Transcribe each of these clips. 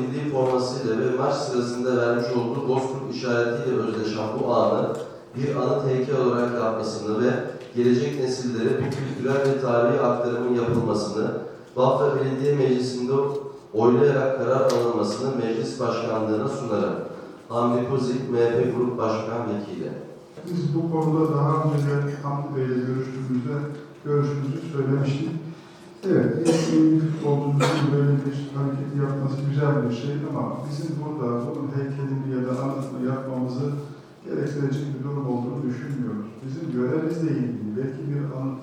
milli formasıyla ve maç sırasında vermiş olduğu Bozkurt işaretiyle özdeşen bu anı bir anıt heykel olarak yapmasını ve gelecek nesillere bu kültürel ve tarihi aktarımın yapılmasını, Bafra Belediye Meclisi'nde oylayarak karar alınmasını meclis başkanlığına sunarım. Hamdi Kuzik, MHP Grup Başkan Vekili. Biz bu konuda daha önce Hamdi Bey'le görüştüğümüzde görüşümüzü söylemiştik. Evet, iyi futbolcumuzun böyle bir hareket yapması güzel bir şey ama bizim burada bunun heykelini ya da anıtını yapmamızı gerektirecek bir durum olduğunu düşünmüyoruz. Bizim görevimizle ilgili belki bir anıt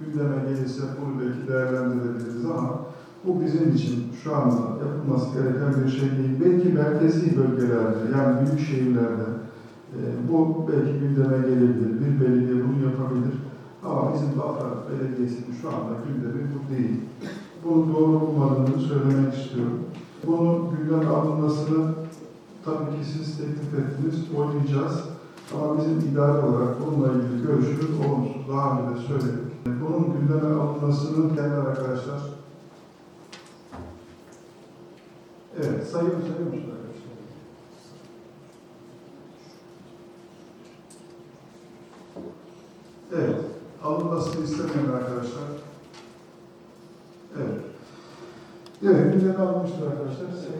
gündeme gelirse bunu belki değerlendirebiliriz ama bu bizim için şu anda yapılması gereken bir şey değil. Belki merkezi bölgelerde yani büyük şehirlerde e, bu belki gündeme gelebilir. Bir belediye bunu yapabilir. Ama bizim Bafra Belediyesi'nin şu anda gündemi bu değil. Bunu doğru bulmadığını söylemek istiyorum. Bunun gündeme alınmasını tabii ki siz teklif ettiniz, oynayacağız. Ama bizim idare olarak bununla ilgili görüşümüz olumsuz. Daha önce de söyledik. Bunun gündeme alınmasını genel arkadaşlar Evet, sayıyor, sayıyor musun arkadaşlar? Evet, alınmasını istemeyen arkadaşlar. Evet. Evet, gündeme alınmıştır arkadaşlar.